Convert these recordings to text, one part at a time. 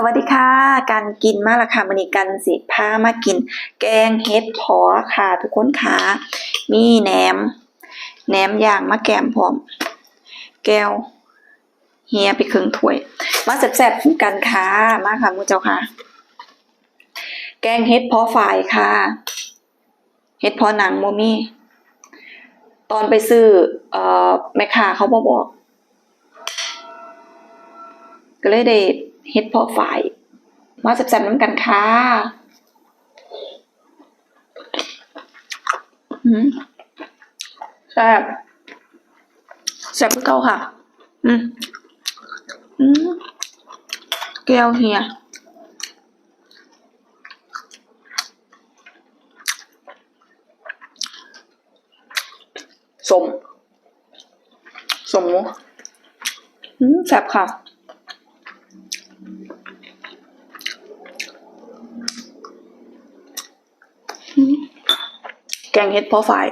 สวัสดีค่ะ การกินมาและค่ะมันนี้กันสิพามากิน แกงเห็ดพอค่ะ ทุกคนค่ะ มีแหนมแหนมย่างมาแกมพร้อม แก้ว เฮียไปครึ่งถ้วย มาแซ่บๆกันค่ะ มาค่ะมูเจ้าค่ะ แกงเห็ดพอฝ่ายค่ะเห็ดพอหนังโมมี่ ตอนไปซื้อเอ่อแม่ค้าเขาบอกบอกก็เลยได้ เฮ็ดเพอฝ่ายมาแซ่บๆน้ำกันค่ะอืมแซ่บแซ่บคือเก่าค่ะ อืมอืมแก้วเฮียสม สมหมูอืมแซ่บค่ะ งเห็ดพอฝ่าย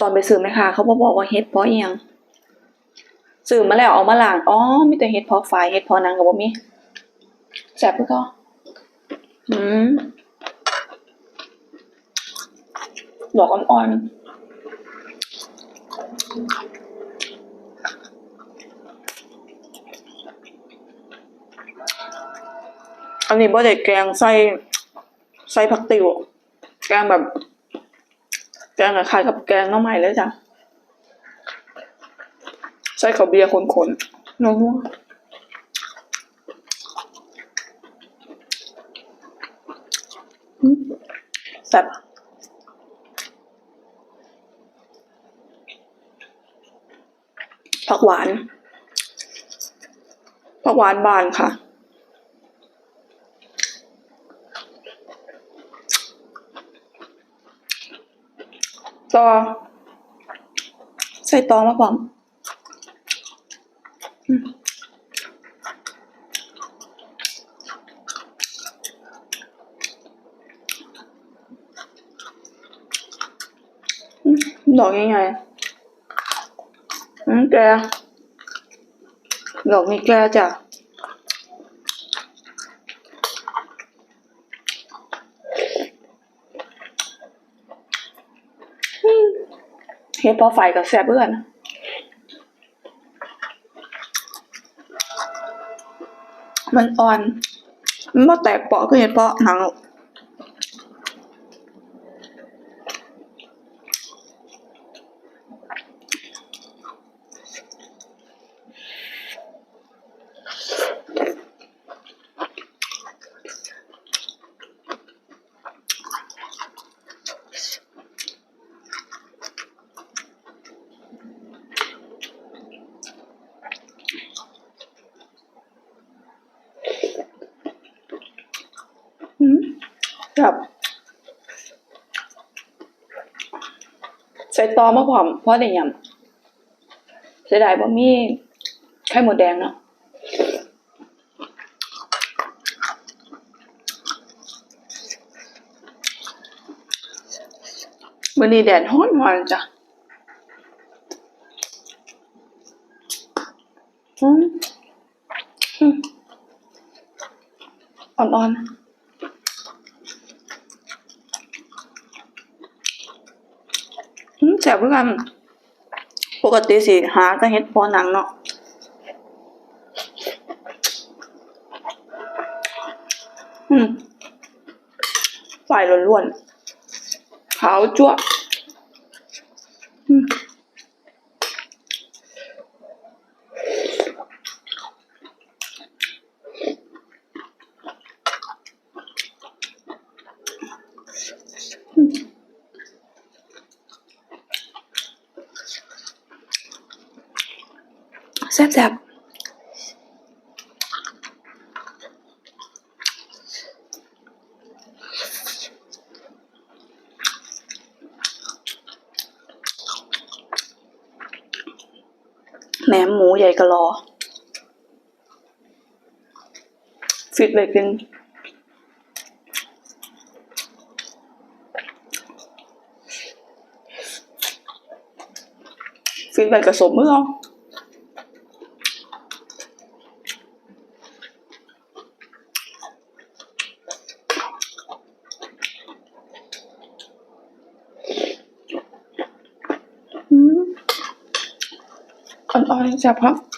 ตอนไปซื้อไหมคะเขาบอกบอกว่าเห็ดเพาะเอียงซื้อมาแล้วเอามาล้างอ๋อมีแต่เห็ดเพาะฝ่ายเห็ดเพาะนังกับบ่มีแซ่บคือก็อืมดอกอ่อนๆ อันนี้บ่ได้แกงใส่ใส่ผักติ๋วแกงแบบ แกงคล้ายๆกับแกงหน้ำใหม่เลยจ้ะใส่ข้าวเบียร์ขนๆนัวๆอืมแซ่บผักหวานผักหวานบานค่ะ ต่ อ ใส่ตองมาพร้อมอืมอืมดอกยังไงอืมแกดอกนี้แกจ้ะ เฮ็ดพอไฟกับแซ่บเบื่อนมันอ่อน มันบ่แตกเปาะคือเห็ดเพาะหนัง ครับใส่ตอมาพร้อมเพราะได้ยำเสียดายบ่มีไข่หมดแดงเนาะวันนี้แดดร้อนมาจ้ะอืมอืมอ่อนๆอืมแซ่บคือนปกติสิหาแต่เฮ็ดพอหนังเนาะอืมฝ่ายล้วนๆขาวจั่วะอืม แซ่บๆแหนมหมูใหญ่กะลอ ฟิตเลยกินกินไปกับสมมือเอา อ่อ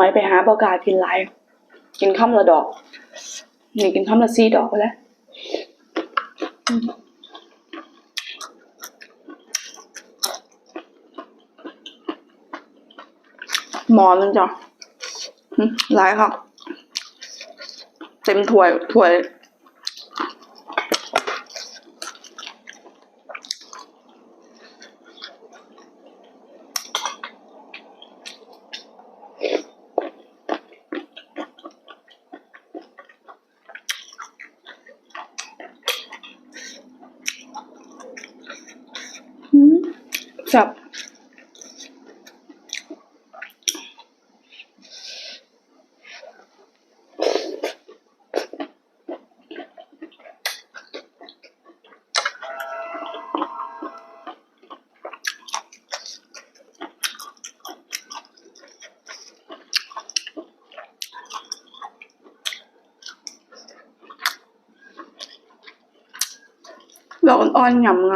มัยไปหาบอกากินหลายกินข้ามละดอก นี่กินข้ามละซี่ดอกไปแล้วมหมอนมันจ้ะอืมหลายค่ะ เต็มถ้วยถ้วย อืม จับดอกอ่อนๆหยำไง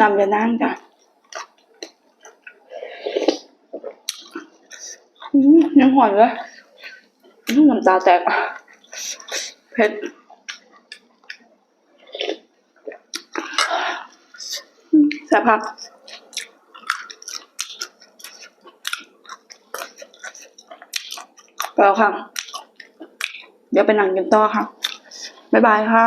นำจะนั่งจ้ะยังหอนเลยอืมน้ำตาแตกเผ็ดอืมแซ่บครับไปแล้วค่ะ เดี๋ยวไปนั่งกินต่อค่ะ บ๊ายบายค่ะ